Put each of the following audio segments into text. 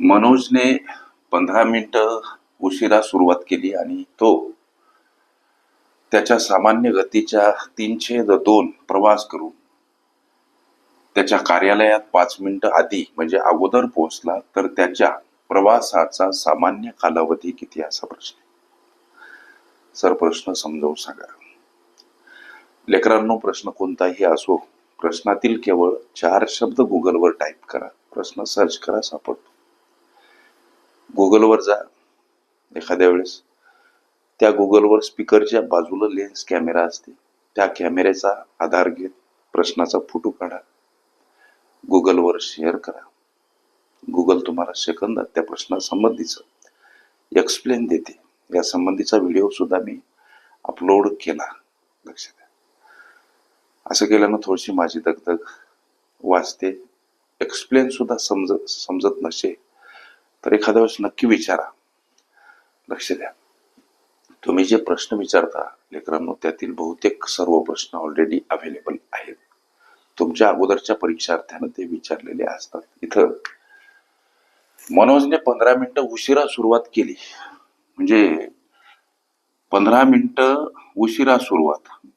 मनोजने पंधरा मिनिट उशिरा सुरुवात केली आणि तो त्याच्या सामान्य गतीच्या तीनशे दोन प्रवास करून त्याच्या कार्यालयात पाच मिनिटं आधी म्हणजे अगोदर पोहोचला तर त्याच्या प्रवासाचा सामान्य कालावधी किती असा प्रश्न सर प्रश्न समजावून सांगा. लेकरांनो प्रश्न कोणताही असो प्रश्नातील केवळ चार शब्द गुगलवर टाईप करा. प्रश्न सर्च करा सापडतो. गुगलवर जा एखाद्या वेळेस. त्या गुगलवर स्पीकरच्या बाजूला लेन्स कॅमेरा असते. त्या कॅमेऱ्याचा आधार घेत प्रश्नाचा फोटो काढा. गुगलवर शेअर करा. गुगल तुम्हाला सेकंदात त्या प्रश्नासंबंधीचं एक्सप्लेन देते. या संबंधीचा व्हिडिओ सुद्धा मी अपलोड केला. लक्षात द्या असं केल्यानं थोडीशी माझी दगदग वाचते. एक्सप्लेन सुद्धा समजत समजत नसे. तर एखाद्या वेळेस नक्की विचारा. लक्ष द्या. तुम्ही जे प्रश्न विचारता लेकरांनो त्यातील बहुतेक सर्व प्रश्न ऑलरेडी अवेलेबल आहेत. तुमच्या अगोदरच्या परीक्षार्थ्यानं ते विचारलेले असतात. इथं मनोजने पंधरा मिनिटं उशिरा सुरुवात केली. म्हणजे पंधरा मिनिटं उशिरा सुरुवात.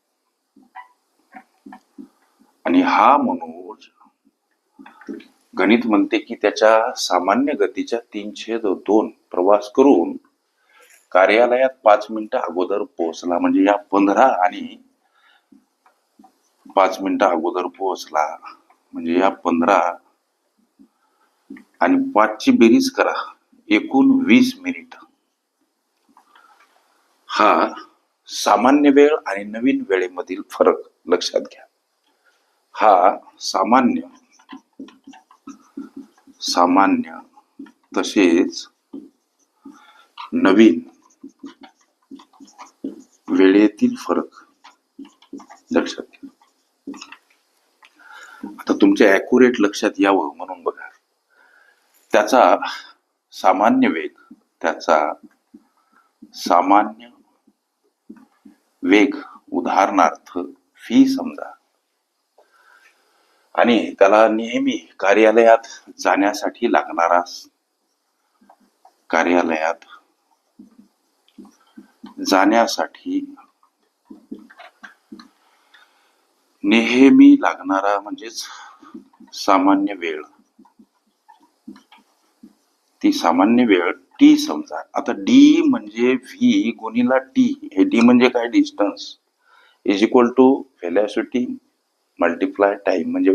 आणि हा मनोज गणित म्हणते की त्याच्या सामान्य गतीच्या तीनशे दोन प्रवास करून कार्यालयात पाच मिनिटं अगोदर पोहोचला. म्हणजे या पंधरा आणि पाच मिनिटं अगोदर पोहोचला. म्हणजे या पंधरा आणि पाचची बेरीज करा. एकूण वीस मिनिट. हा सामान्य वेळ आणि नवीन वेळेमधील फरक लक्षात घ्या. हा सामान्य सामान्य तसेच नवीन वेळेतील फरक लक्षात घ्या. आता तुमच्या अॅक्युरेट लक्षात यावं म्हणून बघा. त्याचा सामान्य वेग त्याचा सामान्य वेग उदाहरणार्थ फी समजा. आणि त्याला नेहमी कार्यालयात जाण्यासाठी लागणारा कार्यालयात जाण्यासाठी नेहमी लागणारा म्हणजेच सामान्य वेळ. ती सामान्य वेळ टी समजा. आता डी म्हणजे व्ही गुणीला टी. हे डी म्हणजे काय? Distance. Is equal to velocity multiply time. म्हणजे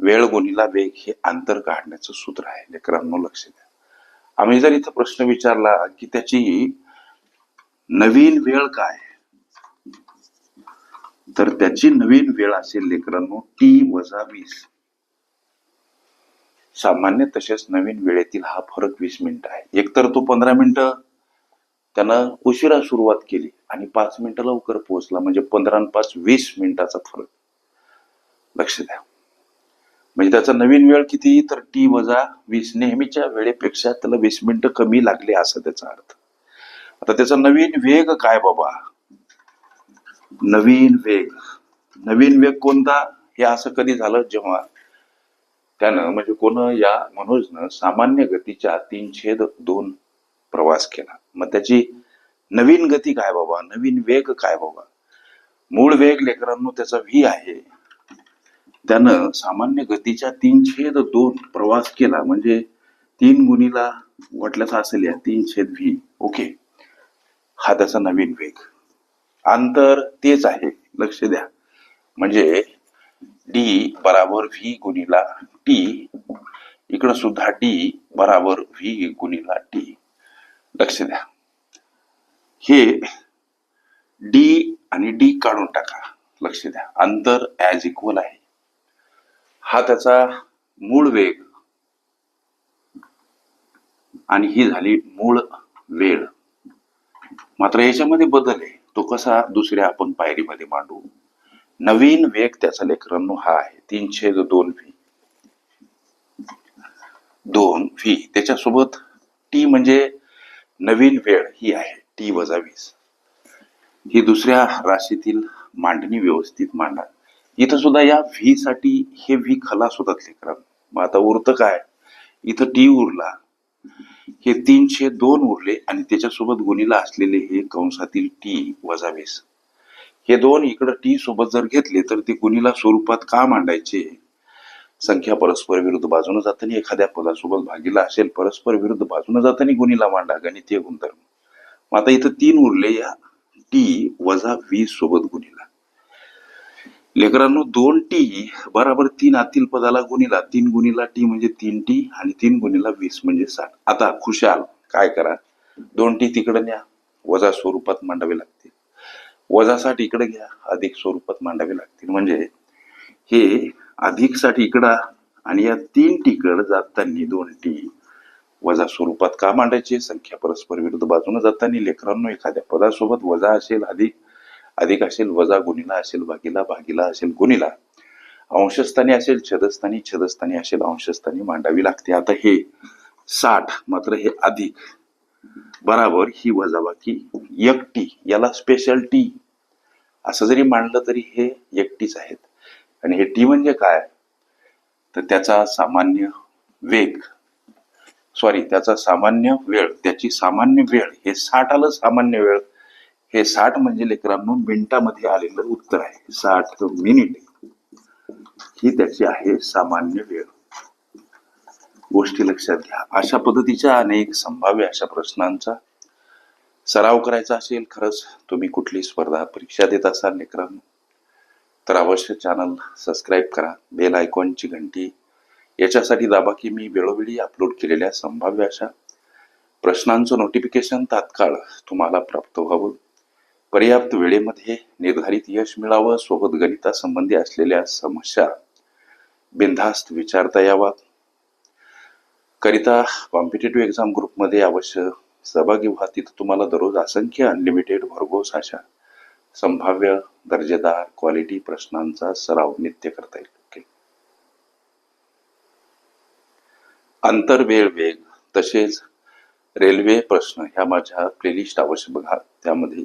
वेळ गुणीला वेग हे अंतर काढण्याचं सूत्र आहे. लेकरांनो लक्ष द्या. आम्ही जर इथं प्रश्न विचारला की त्याची नवीन वेळ काय तर त्याची नवीन वेळ असेल लेकरांनो टी वजा वीस. सामान्य तसेच नवीन वेळेतील हा फरक वीस मिनिटं आहे. एकतर तो पंधरा मिनिटं त्यानं उशिरा सुरुवात केली आणि पाच मिनिटं लवकर पोहोचला म्हणजे पंधरा पाच वीस मिनिटाचा फरक. लक्ष द्या. म्हणजे त्याचा नवीन वेळ किती तर टी वजा वीस नेहमीच्या वेळेपेक्षा त्याला वीस मिनिटं कमी लागले असं त्याचा अर्थ. आता त्याचा नवीन वेग काय बाबा? नवीन वेग. नवीन वेग कोणता? हे असं कधी झालं जेव्हा त्यानं म्हणजे कोण या मनोजनं सामान्य गतीच्या तीनशे दोन प्रवास केला. मग त्याची नवीन गती काय बाबा? नवीन वेग काय बाबा? मूळ वेग लेकरांनो त्याचा व्ही आहे. त्यानं सामान्य गतीच्या तीनशे दोन प्रवास केला म्हणजे तीन गुणीला वाटल्याचा असेल या तीनशे व्ही ओके. हा त्याचा नवीन वेग. अंतर तेच आहे. लक्ष द्या. म्हणजे डी बराबर व्ही गुणीला टी इकडं सुद्धा डी बराबर व्ही गुणीला टी लक्ष द्या. हे डी आणि डी काढून टाका. लक्ष द्या. अंतर ॲज इक्वल आहे. हा त्याचा मूळ वेग. आणि ही झाली मूळ वेळ. मात्र याच्यामध्ये बदल आहे. तो कसा दुसऱ्या आपण पायरीमध्ये मांडू? नवीन वेग त्याचा लेकरांनो हा आहे. तीनशे दोन व्ही दोन व्ही त्याच्यासोबत टी म्हणजे नवीन वेळ ही आहे. टी वजा वीस. ही दुसऱ्या राशीतील मांडणी व्यवस्थित मांडा. इथं सुद्धा या व्ही साठी हे व्ही खलास होतात लेकरांनो मग आता उरतं काय? इथं टी उरला. हे तीनशे दोन उरले आणि त्याच्यासोबत गुणीला असलेले हे कंसातील टी वजा वीस. हे दोन इकडं टी सोबत जर घेतले तर ते गुणीला स्वरूपात का मांडायचे? संख्या परस्पर विरुद्ध बाजूने जाताना एखाद्या पदासोबत भागीला असेल परस्पर विरुद्ध बाजूने जाताना गुणीला मांडा गणितीय गुणधर्म. मग आता इथं तीन उरले या टी वजा वीस सोबत गुणीला. लेकरांनो दोन टी बराबर तीन आतील पदाला गुणीला तीन गुणीला टी म्हणजे तीन टी आणि तीन गुणीला वीस म्हणजे साठ. आता खुशाल काय करा? दोन टी तिकडे न्या. वजा स्वरूपात मांडावे लागतील. वजा साठ इकडे घ्या अधिक स्वरूपात मांडावे लागतील. म्हणजे हे अधिकसाठी आणि या तीन टीकड जाताना दोन टी वजा स्वरूपात का मांडायचे? संख्या परस्पर विरुद्ध बाजूने जाताना लेकरांनो एखाद्या पदासोबत वजा असेल अधिक अधिक असेल वजा गुणीला असेल भागीला भागीला असेल गुणीला. अंशस्थानी असेल छदस्थानी छदस्थानी असेल अंशस्थानी मांडावी लागते. आता हे साठ मात्र हे अधिक. बराबर ही वजाबाकी एकटी याला स्पेशल टी असं जरी मांडलं तरी हे एकटीच आहेत. आणि हे टी म्हणजे काय? तर त्याचा सामान्य वेग. सॉरी त्याचा सामान्य वेळ त्याची सामान्य वेळ. हे साठ आलं सामान्य वेळ. हे साठ म्हणजे लेकरांनो मिनिटामध्ये आलेलं उत्तर आहे. साठ मिनिट ही त्याची आहे सामान्य वेळ. गोष्टी लक्षात घ्या. अशा पद्धतीच्या अनेक संभाव्य अशा प्रश्नांचा सराव करायचा असेल खरंच तुम्ही कुठली स्पर्धा परीक्षा देत असाल लेकरांनो तर अवश्य चॅनल सबस्क्राईब करा. बेल आयकॉनची घंटी. याच्यासाठी दाबा की मी वेळोवेळी अपलोड केलेल्या संभाव्य अशा प्रश्नांचं नोटिफिकेशन तात्काळ तुम्हाला प्राप्त व्हावं. पर्याप्त वेळेमध्ये निर्धारित यश मिळावं सोबत गणितासंबंधी असलेल्या समस्या बिनधास्त विचारता याव्यात करिता कॉम्पिटेटिव्ह एक्झाम ग्रुपमध्ये अवश्य सहभागी व्हा. तिथं तुम्हाला दररोज असंख्य अनलिमिटेड भरघोस अशा संभाव्य दर्जेदार क्वालिटी प्रश्नांचा सराव नित्य करता येईल. ओके अंतर वेळ वेग तसेच रेल्वे प्रश्न ह्या माझ्या प्लेलिस्ट अवश्य बघा. त्यामध्ये